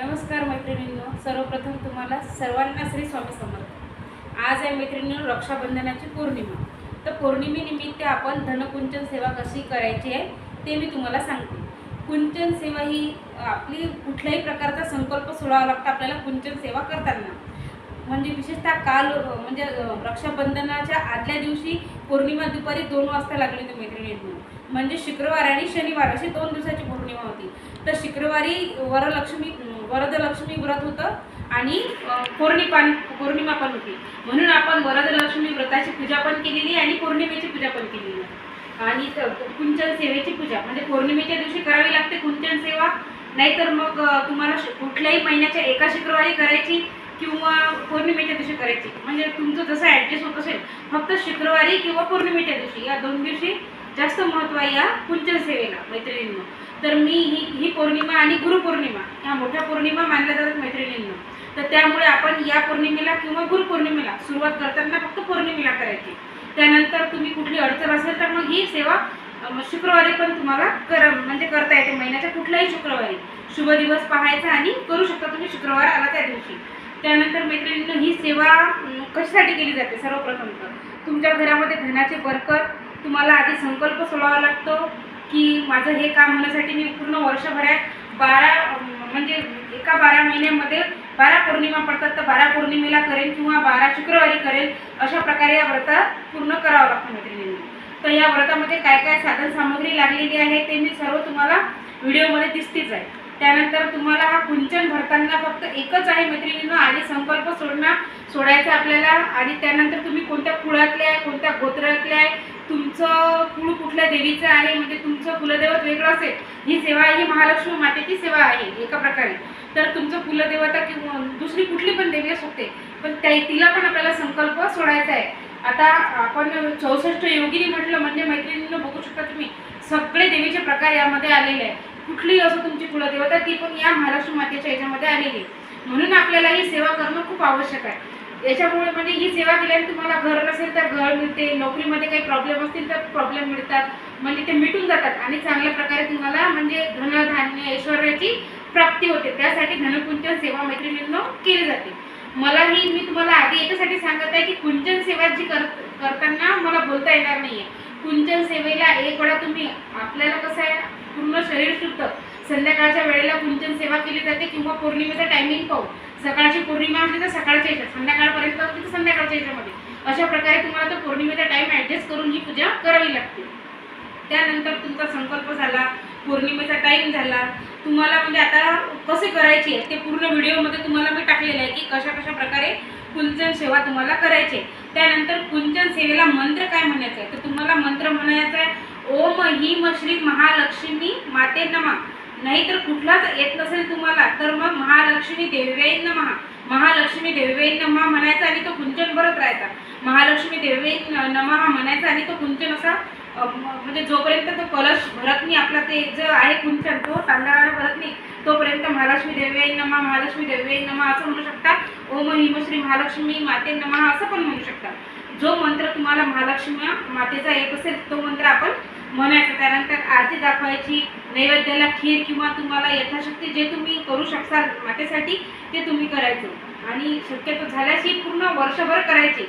नमस्कार मैत्रिणींनो सर्वप्रथम तुम्हाला सर्वांना श्री स्वामी समर्थ. आज आहे मैत्रिणींनो रक्षाबंधनाची पौर्णिमा. तर पौर्णिमेनिमित्त आपण धनकुंचन सेवा कशी करायची आहे ते मी तुम्हाला सांगते. कुंचन सेवा ही आपली कुठल्याही प्रकारचा संकल्प सोडावा लागतो आपल्याला कुंचन सेवा करताना. म्हणजे विशेषतः काल म्हणजे रक्षाबंधनाच्या आदल्या दिवशी पौर्णिमा दुपारी दोन वाजता लागली होती मैत्रिणींनी. म्हणजे शुक्रवार आणि शनिवार अशी दोन दिवसाची पौर्णिमा होती. तर शुक्रवारी वरलक्ष्मी वरदलक्ष्मी व्रत होतं आणि पौर्णिमान पौर्णिमा पौर्णिमा पण होती. म्हणून आपण वरदलक्ष्मी व्रताची पूजा पण केलेली आणि पौर्णिमेची पूजा पण केलेली. आहे आणि कुंचन सेवेची पूजा. म्हणजे पौर्णिमेच्या दिवशी करावी लागते कुंचन सेवा. नाहीतर मग तुम्हाला कुठल्याही महिन्याच्या एका शुक्रवारी करायची किंवा पौर्णिमेच्या दिवशी करायची. म्हणजे तुमचं जसं ॲडजस्ट होत असेल फक्त शुक्रवारी किंवा पौर्णिमेच्या दिवशी या दोन दिवशी जास्त महत्त्व आहे या कुंचन सेवेला मैत्रिणींना. तर मी ही ही पौर्णिमा आणि गुरुपौर्णिमा ह्या मोठ्या पौर्णिमा मानल्या जातात मैत्रिणींना. तर त्यामुळे आपण या पौर्णिमेला किंवा गुरुपौर्णिमेला सुरुवात करताना फक्त पौर्णिमेला करायची. त्यानंतर तुम्ही कुठली अडचण असेल तर मग ही सेवा शुक्रवारी पण तुम्हाला कर म्हणजे करता येते. महिन्याच्या कुठल्याही शुक्रवारी. शुभ दिवस पाहायचा आणि करू शकता तुम्ही शुक्रवार आला त्या दिवशी. त्यानंतर मैत्रिणींना ही सेवा कशासाठी केली जाते? सर्वप्रथम तर तुमच्या घरामध्ये धनाची बरकत तुम्हाला आधी संकल्प सोडावा लागतो. की माझं हे काम होण्यासाठी मी पूर्ण वर्षभरात बारा म्हणजे एका बारा महिन्यामध्ये बारा पौर्णिमा पडतात. तर बारा पौर्णिमेला करेल किंवा बारा शुक्रवारी करेल अशा प्रकारे या व्रतात पूर्ण करावं लागतं मैत्रिणींनी. तर या व्रतामध्ये काय काय साधन सामग्री लागलेली आहे ते मी सर्व तुम्हाला व्हिडिओमध्ये दिसतेच आहे. त्यानंतर तुम्हाला हा कुंचन भरताना फक्त एकच आहे मैत्रिणींनो आधी संकल्प सोडणं सोडायचा आपल्याला. आणि त्यानंतर तुम्ही कोणत्या कुळातले आहे कोणत्या गोत्रातले आहे तुमचं कुळ कुठल्या देवीचं आहे? म्हणजे तुमचं कुलदैवत वेगळं असेल ही सेवा ही महालक्ष्मी मातेची सेवा आहे एका प्रकारे. तर तुमचं कुलदेवता किंवा दुसरी कुठली पण देवी असू शकते पण त्या तिला पण आपल्याला संकल्प सोडायचा आहे. आता आपण चौसष्ट योगिनी म्हटलं म्हणजे मैत्रिणींना बघू शकता तुम्ही सगळे देवीचे प्रकार यामध्ये आलेले आहे कुठलीही असो तुमची कुलदेवता ती पण या महालक्ष्मी मातेच्या याच्यामध्ये आलेली आहे. म्हणून आपल्याला ही सेवा करणं खूप आवश्यक आहे. याच्यामुळे म्हणजे ही सेवा केल्याने तुम्हाला घर नसेल तर घर मिळते नोकरीमध्ये काही प्रॉब्लेम असतील तर प्रॉब्लेम मिळतात. म्हणजे ते मिटून जातात आणि चांगल्या प्रकारे तुम्हाला म्हणजे धनधान्य ऐश्वर्याची प्राप्ती होते. त्यासाठी धनकुंचन सेवा मैत्रिणींनो केली जाते. मला ही मी तुम्हाला आधी याच्यासाठी सांगत आहे की कुंचन सेवा जी कर करताना मला बोलता येणार नाहीये. कुंचन सेवेला एक वेळा तुम्ही आपल्याला कसं आहे पूर्ण शरीर शुद्ध. संध्याकाळच्या वेळेला कुंचन सेवा केली जाते किंवा पौर्णिमेचा टायमिंग पाहू. सकाळची पौर्णिमा असली तर सकाळच्या याच्यात. संध्याकाळपर्यंत असली तर संध्याकाळच्या याच्यामध्ये. अशा प्रकारे तुम्हाला तो पौर्णिमेचा टाईम ॲडजस्ट करून ही पूजा करावी लागते. त्यानंतर तुमचा संकल्प झाला पौर्णिमेचा टाईम झाला. तुम्हाला म्हणजे आता कसे करायचे आहे ते पूर्ण व्हिडिओमध्ये तुम्हाला मी टाकलेलं आहे की कशा कशा प्रकारे कुंचन सेवा तुम्हाला करायची आहे. त्यानंतर कुंचन सेवेला मंत्र काय म्हणायचं आहे? तर तुम्हाला मंत्र म्हणायचा आहे ओम हिम श्री महालक्ष्मी माते नमा. नाहीतर कुठलाच येत नसेल तुम्हाला तर मग महालक्ष्मी देव्यै महा महालक्ष्मी देव्यै नमा म्हणायचा आणि तो कुंचन भरत राहायचा. महालक्ष्मी देव्यै नमा म्हणायचा आणि तो कुंचन असा म्हणजे जोपर्यंत तो कलश भरत नाही आपला ते जो आहे कुंचन तो तांदळाला भरत नाही तोपर्यंत महालक्ष्मी देव्यै नमा महालक्ष्मी देव्यै नमः असं म्हणू शकता. ओम हिमश्री महालक्ष्मी माते नमः असं पण म्हणू शकता. जो मंत्र तुम्हाला महालक्ष्मी मातेचा येत असेल तो मंत्र आपण म्हणायचं. त्यानंतर आरती दाखवायची नैवेद्याला खीर किंवा तुम्हाला यथाशक्ती जे तुम्ही करू शकता मातेसाठी ते तुम्ही करायचं. आणि शक्यतो झाल्याशी पूर्ण वर्षभर करायची.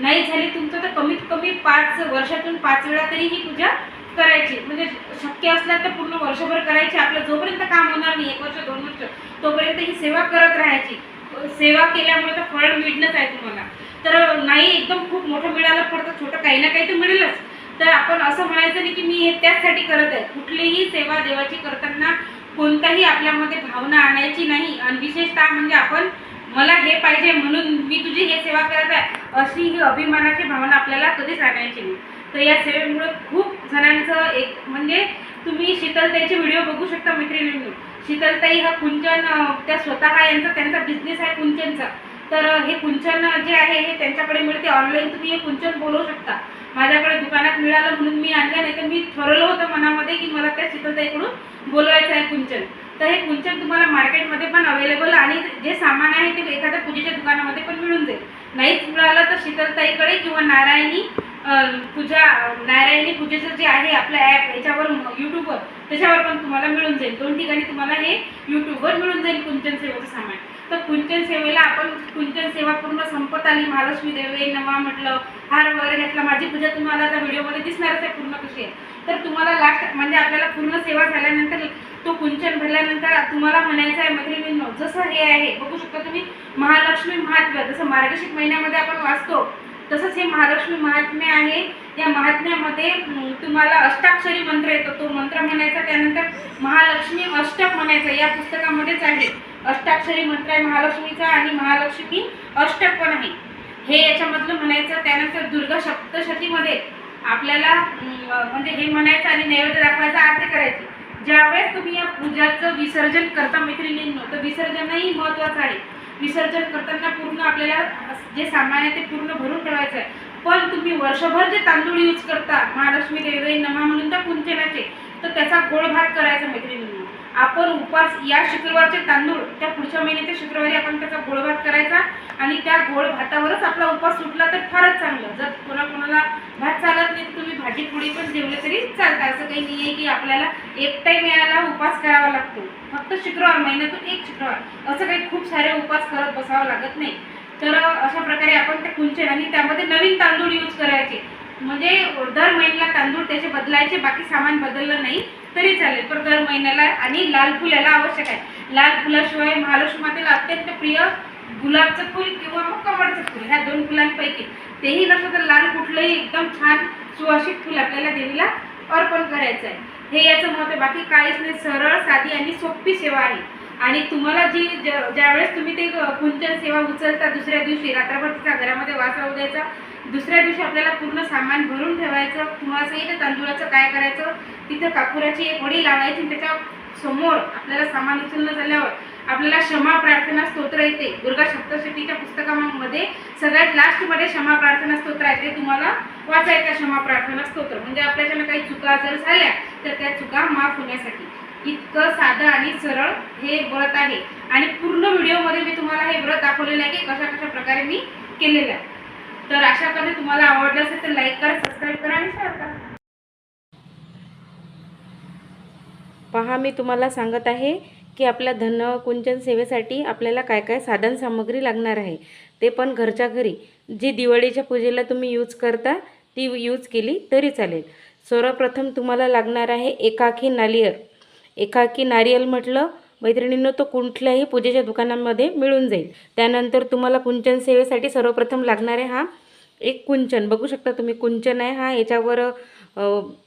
नाही झाली तुमचं तर कमीत कमी पाच वर्षातून पाच वेळा तरी ही पूजा करायची. म्हणजे शक्य असल्या तर पूर्ण वर्षभर करायची. आपलं जोपर्यंत काम होणार नाही एक वर्ष दोन वर्ष तोपर्यंत ही सेवा करत राहायची. सेवा केल्यामुळे तर फळ मिळणंच आहे तुम्हाला. तर नाही एकदम खूप मोठं मिळालं पडतं छोटं काही ना काही तर मिळेलच. तर आपण असं म्हणायचं नाही की मी हे त्याचसाठी करत आहे. कुठलीही सेवा देवाची करताना कोणताही आपल्यामध्ये भावना आणायची नाही. आणि विशेषतः म्हणजे आपण मला हे पाहिजे म्हणून मी तुझी हे सेवा करत आहे अशी ही अभिमानाची भावना आपल्याला कधीच आणायची नाही. तर या सेवेमुळे खूप जणांचं एक म्हणजे तुम्ही शीतलताईचे व्हिडिओ बघू शकता मैत्रिणींनी. शीतलताई हा कुंचन त्या स्वतः यांचा त्यांचा बिझनेस आहे कुंचनचा. तर हे कुंचन जे आहे हे त्यांच्याकडे मिळते. ऑनलाईन तुम्ही हे कुंचन बोलवू शकता. माझ्याकडे दुकानात मिळालं म्हणून मी आणलं नाही तर मी ठरवलं होतं मनामध्ये की मला त्या शीतलताईकडून बोलवायचं आहे कुंचन. तर हे कुंचन तुम्हाला मार्केटमध्ये पण अवेलेबल आणि जे सामान आहे ते एखाद्या पूजेच्या दुकानामध्ये पण मिळून जाईल. नाहीच मिळालं तर शीतलताईकडे किंवा नारायणी पूजा नारायणी पूजेचं जे आहे आपलं ॲप याच्यावर यूट्यूबवर त्याच्यावर पण तुम्हाला मिळून जाईल. दोन ठिकाणी तुम्हाला हे यूट्यूबवर मिळून जाईल कुंचन सेवेचं सामान. तर कुंचन सेवेला आपण कुंचन सेवा पूर्ण संपत आली. महालक्ष्मी देवे नमा म्हटलं हार वगैरे घेतला माझी पूजा तुम्हाला आता व्हिडिओमध्ये दिसणारच आहे पूर्ण कशी आहे. तर तुम्हाला लास्ट म्हणजे आपल्याला पूर्ण सेवा झाल्यानंतर तो कुंचन भरल्यानंतर तुम्हाला म्हणायचं आहे मैत्रिणींनो जसं हे आहे बघू शकता तुम्ही महालक्ष्मी महात्म्य जसं मार्गशीर्ष महिन्यामध्ये आपण वाचतो तसंच हे महालक्ष्मी महात्म्य आहे. या महात्म्यामध्ये तुम्हाला अष्टाक्षरी मंत्र येतो. तो मंत्र म्हणायचा त्यानंतर महालक्ष्मी अष्टक म्हणायचं या पुस्तकामध्येच आहे. अष्टाक्षरी मंत्र आहे महालक्ष्मीचा आणि महालक्ष्मी अष्टक पण आहे. हे याच्यामधलं म्हणायचं त्यानंतर दुर्गा सप्तशतीमध्ये आपल्याला म्हणजे हे म्हणायचं आणि नैवेद्य दाखवायचा आरती करायची. ज्यावेळेस तुम्ही या पूजाचं विसर्जन करता मैत्रिणींनो तर विसर्जनही महत्त्वाचं आहे. विसर्जन करताना पूर्ण आपल्याला जे सामान आहे ते पूर्ण भरून ठेवायचं आहे. पण तुम्ही वर्षभर जे तांदूळ यूज करता महालक्ष्मी देवी नमा म्हणून त्या कुंचनाचे तर त्याचा गोळ भात करायचा मैत्रिणींनो. आपण उपास या शुक्रवारचे तांदूळ त्या पुढच्या महिन्याच्या शुक्रवारी आपण त्याचा गोळ भात करायचा आणि त्या गोळ भातावरच आपला उपास सुटला तर फारच चांगलं. जर कोणा कोणाला भात चालत नाही तर तुम्ही भाजी पोळी पण जेवले तरी चालतं. असं काही नाही आहे की आपल्याला एक टाईम यायला उपास करावा लागतो. फक्त शुक्रवार महिन्यातून एक शुक्रवार. असं काही खूप सारे उपास करत बसावं लागत नाही. तर अशा प्रकारे आपण ते कुंचन आणि त्यामध्ये नवीन तांदूळ यूज करायचे. म्हणजे दर महिन्याला तांदूळ त्याचे बदलायचे बाकी सामान बदललं नाही. तरी चालेल पण दर महिन्याला आणि लाल फुल याला आवश्यक आहे. लाल फुलाशिवाय महालक्ष्मी मातेला अत्यंत प्रिय गुलाबचं फुल किंवा मग कमळचं फुल ह्या दोन फुलांपैकी. तेही नसलं तर लाल कुठलंही एकदम छान सुवासिक फुल आपल्याला देवीला अर्पण करायचं आहे. हे याचं मत आहे. बाकी काहीच नाही. सरळ साधी आणि सोपी सेवा आहे. आणि तुम्हाला जी ज ज्यावेळेस तुम्ही ते कुंचन सेवा उचलता दुसऱ्या दिवशी रात्रभर तिचा घरामध्ये वास राहू द्यायचा दुसऱ्या दिवशी आपल्याला पूर्ण सामान भरून ठेवायचं तुम्हाला सांगितलं तांदुळाचं काय करायचं तिथं कापुराची एक वडी लावायची त्याच्यासमोर आपल्याला सामान उचलणं झाल्यावर आपल्याला क्षमा प्रार्थना स्तोत्र येते. दुर्गा सप्तशतीच्या पुस्तकामध्ये सगळ्यात लास्टमध्ये क्षमा प्रार्थना स्तोत्र आहे. ते तुम्हाला वाचायचं क्षमा प्रार्थना स्तोत्र. म्हणजे आपल्याच्यानं काही चुका जर झाल्या तर त्या चुका माफ होण्यासाठी. इतकं साधं आणि सरळ हे व्रत आहे. आणि पूर्ण व्हिडिओमध्ये मी तुम्हाला हे व्रत दाखवलेलं आहे की कशा कशा प्रकारे मी केलेलं आहे. तर अशा प्रकारे तुम्हाला आवडलं असेल तर लाईक करा सबस्क्राईब करा आणि शेअर करा. पहा मी तुम्हाला सांगत आहे की आपल्या धन कुंचन सेवेसाठी आपल्याला काय काय साधन सामग्री लागणार आहे ते पण घरच्या घरी. जी दिवाळीच्या पूजेला तुम्ही यूज करता ती यूज केली तरी चालेल. सर्वप्रथम तुम्हाला लागणार आहे एकाकी नारियल. एकाकी नारियल म्हटलं मैत्रिणींनो तो कुठल्याही पूजेच्या दुकानामध्ये मिळून जाईल. त्यानंतर तुम्हाला कुंचन सेवेसाठी सर्वप्रथम लागणार आहे हा एक कुंचन. बघू शकता तुम्ही कुंचन आहे हा. याच्यावर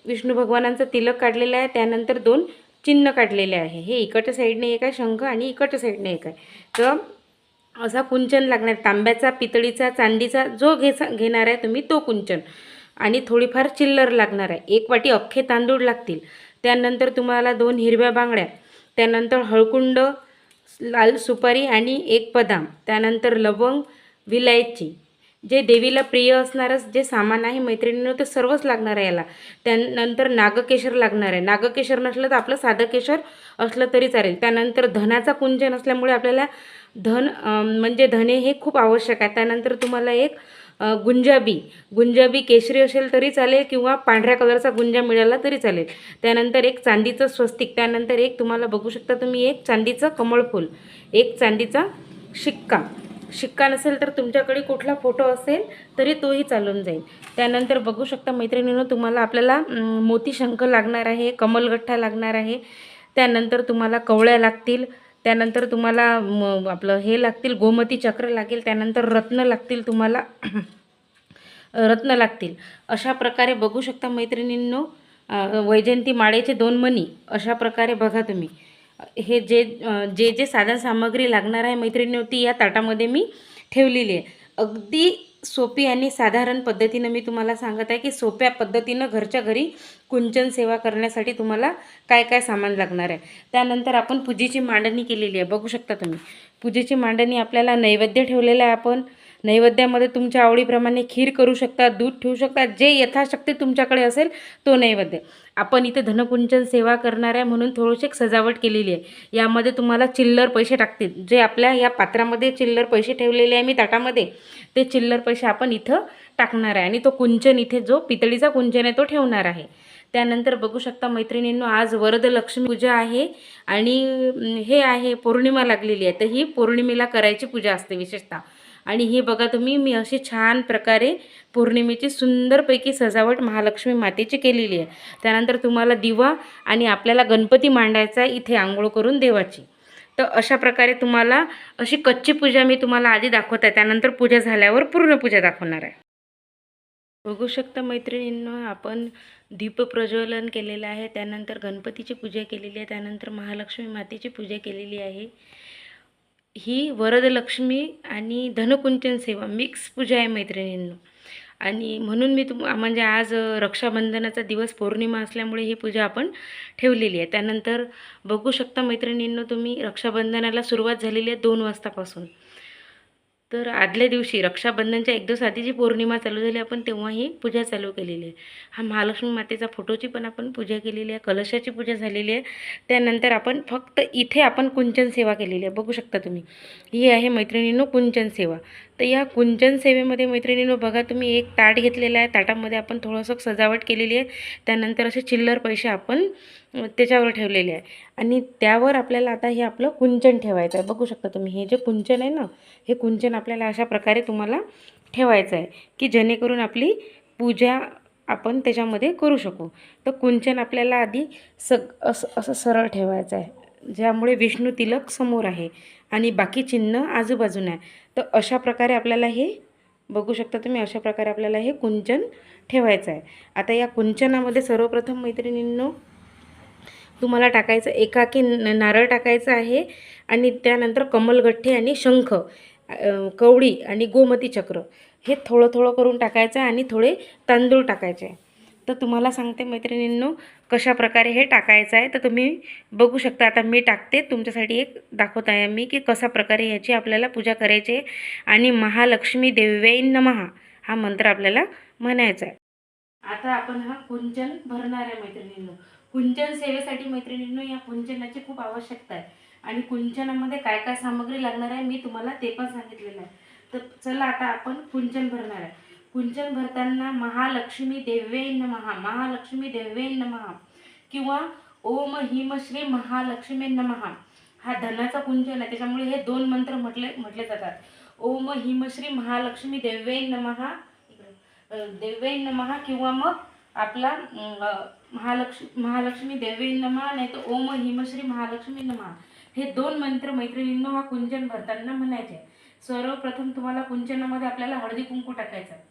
विष्णू भगवानांचं तिलक काढलेलं आहे. त्यानंतर दोन चिन्ह काढलेले आहे. हे इकडच्या साईडने एक आहे शंख आणि इकडच्या साईडने एक आहे. तर असा कुंचन लागणार तांब्याचा पितळीचा चांदीचा जो घे घेणार आहे तुम्ही तो कुंचन. आणि थोडीफार चिल्लर लागणार आहे. एक वाटी अख्खे तांदूळ लागतील. त्यानंतर तुम्हाला दोन हिरव्या बांगड्या. त्यानंतर हळकुंड लाल सुपारी आणि एक बदाम. त्यानंतर लवंग विलायची. जे देवीला प्रिय असणारं जे सामान आहे मैत्रिणीनं ते सर्वच लागणार आहे याला. त्यानंतर नागकेशर लागणार आहे. नागकेशर नसलं तर आपलं साधं केशर असलं तरी चालेल. त्यानंतर धनाचा कुंज नसल्यामुळे आपल्याला धन म्हणजे धने हे खूप आवश्यक आहे. त्यानंतर तुम्हाला एक गुंजाबी. गुंजाबी केशरी असेल तरी चालेल किंवा पांढऱ्या कलरचा गुंजा मिळाला तरी चालेल. त्यानंतर एक चांदीचं स्वस्तिक. त्यानंतर एक तुम्हाला बघू शकता तुम्ही एक चांदीचं कमळफूल एक चांदीचा शिक्का. शिक्का नसेल तर तुमच्याकडे कुठला फोटो असेल तरी तोही चालून जाईल. त्यानंतर बघू शकता मैत्रिणीनं तुम्हाला आपल्याला मोती शंख लागणार आहे कमलगठ्ठा लागणार आहे. त्यानंतर तुम्हाला कवळ्या लागतील. त्यानंतर तुम्हाला म, आपलं हे लागतील गोमती चक्र लागेल त्यानंतर रत्न लागतील तुम्हाला. रत्न लागतील. अशा प्रकारे बघू शकता मैत्रिणींनो वैजयंती माळेचे दोन मणी अशा प्रकारे बघा तुम्ही. हे जे जे जे साधन सामग्री लागणार आहे मैत्रिणी ती या ताटामध्ये मी ठेवलेली आहे. अगदी सोपी आणि साधारण पद्धतीनं मी तुम्हाला सांगत आहे की सोप्या पद्धतीनं घरच्या घरी कुंचन सेवा करण्यासाठी तुम्हाला काय काय सामान लागणार आहे. त्यानंतर आपण पूजेची मांडणी केलेली आहे. बघू शकता तुम्ही. पूजेची मांडणी आपल्याला नैवेद्य ठेवलेलं आहे आपण. नैवेद्यामध्ये तुमच्या आवडीप्रमाणे खीर करू शकता दूध ठेवू शकता जे यथाशक्ती तुमच्याकडे असेल तो नैवेद्य. आपण इथे धनकुंचन सेवा करणार आहे म्हणून थोडीशी एक सजावट केलेली आहे. यामध्ये तुम्हाला चिल्लर पैसे टाकतील. जे आपल्या या पात्रामध्ये चिल्लर पैसे ठेवलेले आहे मी ताटामध्ये ते चिल्लर पैसे आपण इथं टाकणार आहे. आणि तो कुंचन इथे जो पितळीचा कुंचन आहे तो ठेवणार आहे. त्यानंतर बघू शकता मैत्रिणींनो आज वरदलक्ष्मी पूजा आहे आणि हे आहे पौर्णिमा लागलेली आहे. तर ही पौर्णिमेला करायची पूजा असते विशेषतः. आणि हे बघा तुम्ही मी अशी छान प्रकारे पौर्णिमेची सुंदरपैकी सजावट महालक्ष्मी मातेची केलेली आहे. त्यानंतर तुम्हाला दिवा आणि आपल्याला गणपती मांडायचा आहे इथे आंघोळ करून देवाची. तर अशा प्रकारे तुम्हाला अशी कच्ची पूजा मी तुम्हाला आधी दाखवत आहे. त्यानंतर पूजा झाल्यावर पूर्ण पूजा दाखवणार आहे. बघू शकता मैत्रिणींनो आपण दीपप्रज्वलन केलेलं आहे त्यानंतर गणपतीची पूजा केलेली आहे त्यानंतर महालक्ष्मी मातेची पूजा केलेली आहे. ही वरदलक्ष्मी आणि धनकुंचन सेवा मिक्स पूजा आहे मैत्रिणींनो. आणि म्हणून मी तुम म्हणजे आज रक्षाबंधनाचा दिवस पौर्णिमा असल्यामुळे ही पूजा आपण ठेवलेली आहे. त्यानंतर बघू शकता मैत्रिणींनो तुम्ही रक्षाबंधनाला सुरुवात झालेली आहे दोन वाजतापासून. तर आदल्या दिवशी रक्षाबंधनच्या एक दिवस आधी जी पौर्णिमा चालू झाली आपण तेव्हा ही पूजा चालू केलेली आहे. हा महालक्ष्मी मातेचा फोटोची पण आपण पूजा केलेली आहे कलशाची पूजा झालेली आहे. त्यानंतर आपण फक्त इथे आपण कुंचन सेवा केलेली आहे. बघू शकता तुम्ही. ही आहे मैत्रिणींनो कुंचन सेवा. तर या कुंचन सेवेमध्ये मैत्रिणींनो बघा तुम्ही एक ताट घेतलेलं आहे. ताटामध्ये आपण थोडंसं सजावट केलेली आहे. त्यानंतर असे चिल्लर पैसे आपण त्याच्यावर ठेवलेले आहे. आणि त्यावर आपल्याला आता हे आपलं कुंचन ठेवायचं आहे. बघू शकता तुम्ही हे जे कुंचन आहे ना हे कुंचन आपल्याला अशा प्रकारे तुम्हाला ठेवायचं आहे की जेणेकरून आपली पूजा आपण त्याच्यामध्ये करू शकू. तर कुंचन आपल्याला आधी सग असं असं सरळ ठेवायचं आहे. ज्यामुळे विष्णू तिलक समोर आहे आणि बाकी चिन्ह आजूबाजूने आहे. तर अशा प्रकारे आपल्याला हे बघू शकता तुम्ही अशा प्रकारे आपल्याला हे कुंचन ठेवायचं आहे. आता या कुंचनामध्ये सर्वप्रथम मैत्रिणींनो तुम्हाला टाकायचं एकाकी न- नारळ टाकायचं आहे आणि त्यानंतर कमलगठ्ठे आणि शंख कवडी आणि गोमती चक्र हे थोडं थोडं करून टाकायचं आहे आणि थोडे तांदूळ टाकायचे आहे. तर तुम्हाला सांगते मैत्रिणींनो कशा प्रकारे हे टाकायचं आहे. तर तुम्ही बघू शकता आता मी टाकते. तुमच्यासाठी एक दाखवत आहे मी की कशा प्रकारे ह्याची आपल्याला पूजा करायची आहे. आणि महालक्ष्मी देव्यैन नमहा हा मंत्र आपल्याला म्हणायचा आहे. आता आपण हा कुंचन भरणार आहे मैत्रिणींनो. कुंचन सेवेसाठी मैत्रिणींनो या कुंचनाची खूप आवश्यकता आहे. आणि कुंचनामध्ये काय काय सामग्री लागणार आहे मी तुम्हाला ते पण सांगितलेलं आहे. तर चला आता आपण कुंचन भरणार आहे. कुंचन भरताना महालक्ष्मी देव्यै नमहा महालक्ष्मी देव्यै नमहा किंवा ओम हिम श्री महालक्ष्मी नमहा हा धनाचा कुंचन आहे त्याच्यामुळे हे दोन मंत्र म्हटले म्हटले जातात. ओम हिम श्री महालक्ष्मी देव्यै नमहा इकडे नमहा किंवा मग आपला महालक्ष्मी महालक्ष्मी देव्यै नमहा नाही तर ओम हिमश्री महालक्ष्मी नमहा हे दोन मंत्र मैत्रिणींनो हा कुंचन भरताना म्हणायचे. सर्वप्रथम तुम्हाला कुंचनामध्ये आपल्याला हळदी कुंकू टाकायचं आहे.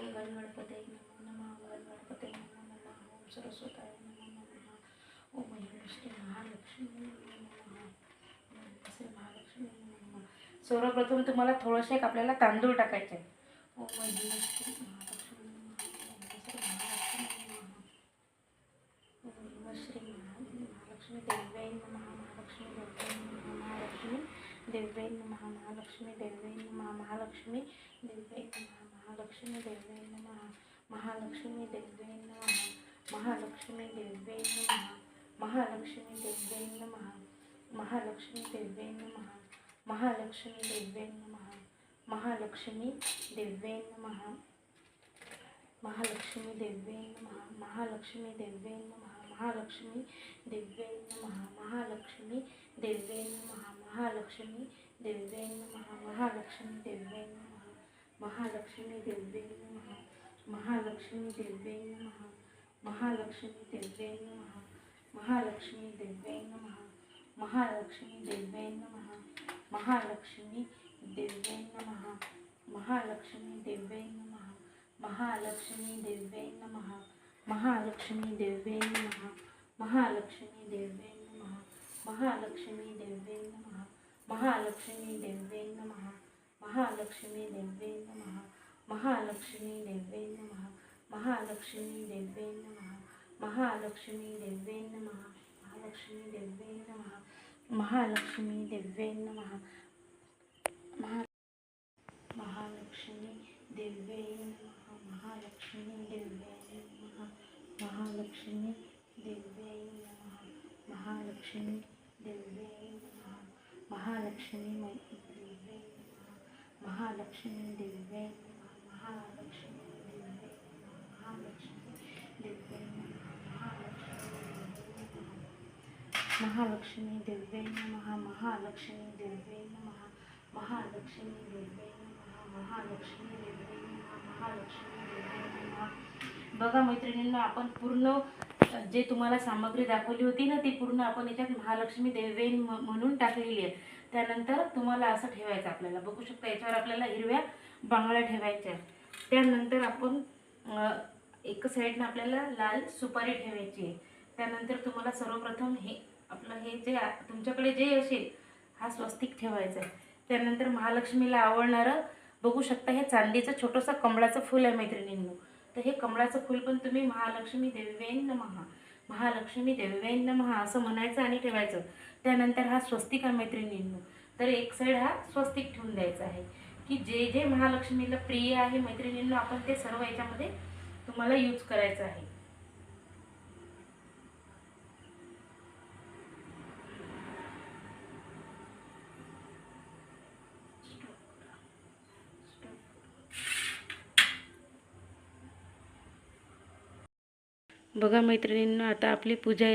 ओम गणगणपते नमो नमः ओम गणगणपते नमो नमः ओम सरस्वताय नमो नमः ओम श्री महालक्ष्मी नमः श्री महालक्ष्मी नमः सर्वप्रथम तुम्हाला थोडंसं एक आपल्याला तांदूळ टाकायचे आहे ओम श्री महालक्ष्मी नमः ओम श्री महालक्ष्मी महालक्ष्मी देव्यै नमः महालक्ष्मी देव्यै नमः महालक्ष्मी देव्यै नमः महालक्ष्मी देव्यै नमः महालक्ष्मी देव्यै नमः महालक्ष्मी देव्यै नमः महालक्ष्मी देव्यै नमः महालक्ष्मी देव्यै नमः महालक्ष्मी देव्यै नमः महालक्ष्मी देव्यै नमः महालक्ष्मी देव्यै नमः महालक्ष्मी देव्यै नमः महालक्ष्मी देव्यै नमः महालक्ष्मी देव्यै नमः महालक्ष्मी देव्यै महा महालक्ष्मी देव्यै नमः महालक्ष्मी देव्यै नमः महालक्ष्मी देव्यै महा महालक्ष्मी देव्यै महा महालक्ष्मी देव्यै नमः महालक्ष्मी देव्यै नमः महालक्ष्मी देव्यै नमः महालक्ष्मी देव्यै नमः महालक्ष्मी देव्यै नमः महालक्ष्मी देव्यै महा महालक्ष्मी देव्यै महालक्ष्मी देव्यै नमः महालक्ष्मी देव्यै नमः महालक्ष्मी देव्यै नमः महालक्ष्मी देव्यै नमः महालक्ष्मी देव्यै नमः महालक्ष्मी देव्यै नमः महालक्ष्मी देव्यै नमः महालक्ष्मी देव्यै नमः महा महालक्ष्मी देव्यै नमः महालक्ष्मी देव्यै नमः महालक्ष्मी देव्यै नमः महालक्ष्मी महालक्ष्मी देवी महालक्ष्मी देवी महालक्ष्मी देवी महालक्ष्मी महालक्ष्मी देवी नमः महालक्ष्मी देवी महा महालक्ष्मी देवी नमः महालक्ष्मी देवी नमः महालक्ष्मी बघा मैत्रिणींना आपण पूर्ण जे तुम्हाला सामग्री दाखवली होती ना ती पूर्ण आपण याच्यात महालक्ष्मी देवेन म्हणून टाकलेली आहे. त्यानंतर तुम्हाला असं ठेवायचं आपल्याला. बघू शकता याच्यावर आपल्याला हिरव्या बांगड्या ठेवायच्या त्यानंतर आपण एका एक साईडनं आपल्याला लाल सुपारी ठेवायची आहे. त्यानंतर तुम्हाला सर्वप्रथम हे आपलं हे जे तुमच्याकडे जे असेल हा स्वस्तिक ठेवायचा आहे. त्यानंतर महालक्ष्मीला आवडणारं बघू शकता हे चांदीचं छोटंसं कमळाचं फूल आहे मैत्रिणींनो. तर हे कमळाचं फूल पण तुम्ही महालक्ष्मी देवीवेन महा महालक्ष्मी देवीवेन महा असं म्हणायचं आणि ठेवायचं. त्यानंतर हा स्वस्तिक आहे मैत्रिणींनो तर एक साईड हा स्वस्तिक ठेवून द्यायचा आहे. की जे जे महालक्ष्मीला प्रिय आहे मैत्रिणींनो आपण ते सर्व याच्यामध्ये तुम्हाला यूज करायचं आहे. बघा मैत्रिणींना आता आपली पूजा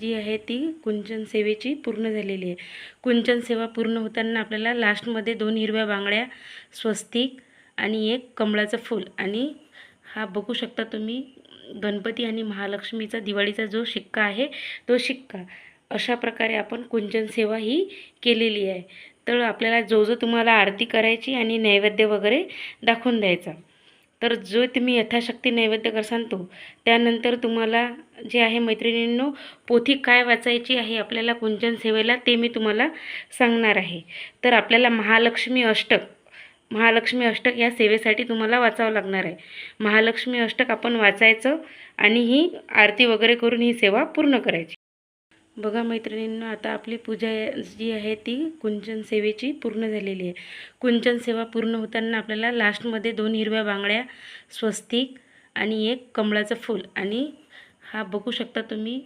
जी आहे ती कुंचन सेवेची पूर्ण झालेली आहे. कुंचन सेवा पूर्ण होताना आपल्याला लास्टमध्ये दोन हिरव्या बांगड्या स्वस्तिक आणि एक कमळाचं फूल. आणि हा बघू शकता तुम्ही गणपती आणि महालक्ष्मीचा दिवाळीचा जो शिक्का आहे तो शिक्का. अशा प्रकारे आपण कुंचन सेवा ही केलेली आहे. तर आपल्याला जो जो तुम्हाला आरती करायची आणि नैवेद्य वगैरे दाखवून द्यायचा. तर जो तुम्ही यथाशक्ती नैवेद्य कर तो त्यानंतर तुम्हाला जे आहे मैत्रिणींनो पोथी काय वाचायची आहे आपल्याला कुंचन सेवेला ते मी तुम्हाला सांगणार आहे. तर आपल्याला महालक्ष्मी अष्टक महालक्ष्मी अष्टक या सेवेसाठी तुम्हाला वाचावं लागणार आहे. महालक्ष्मी अष्टक आपण वाचायचं आणि ही आरती वगैरे करून ही सेवा पूर्ण करायची. बघा मैत्रिणींना आता आपली पूजा जी आहे ती कुंचन सेवेची पूर्ण झालेली आहे. कुंचन सेवा पूर्ण होताना आपल्याला लास्टमध्ये दोन हिरव्या बांगड्या स्वस्तिक आणि एक कमळाचं फूल. आणि हा बघू शकता तुम्ही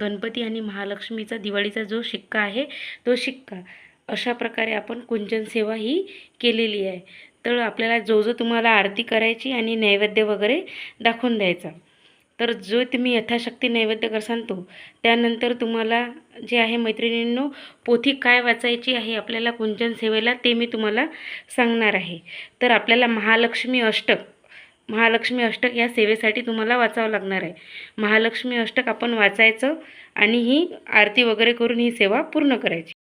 गणपती आणि महालक्ष्मीचा दिवाळीचा जो शिक्का आहे तो शिक्का. अशा प्रकारे आपण कुंचन सेवा ही केलेली आहे. तर आपल्याला जो जो तुम्हाला आरती करायची आणि नैवेद्य वगैरे दाखवून द्यायचा. तर जो तुम्ही यथाशक्ती नैवेद्य कर तो त्यानंतर तुम्हाला जे आहे मैत्रिणींनो पोथी काय वाचायची आहे आपल्याला कुंचन सेवेला ते मी तुम्हाला सांगणार आहे. तर आपल्याला महालक्ष्मी अष्टक महालक्ष्मी अष्टक या सेवेसाठी तुम्हाला वाचावं लागणार आहे. महालक्ष्मी अष्टक आपण वाचायचं आणि ही आरती वगैरे करून ही सेवा पूर्ण करायची.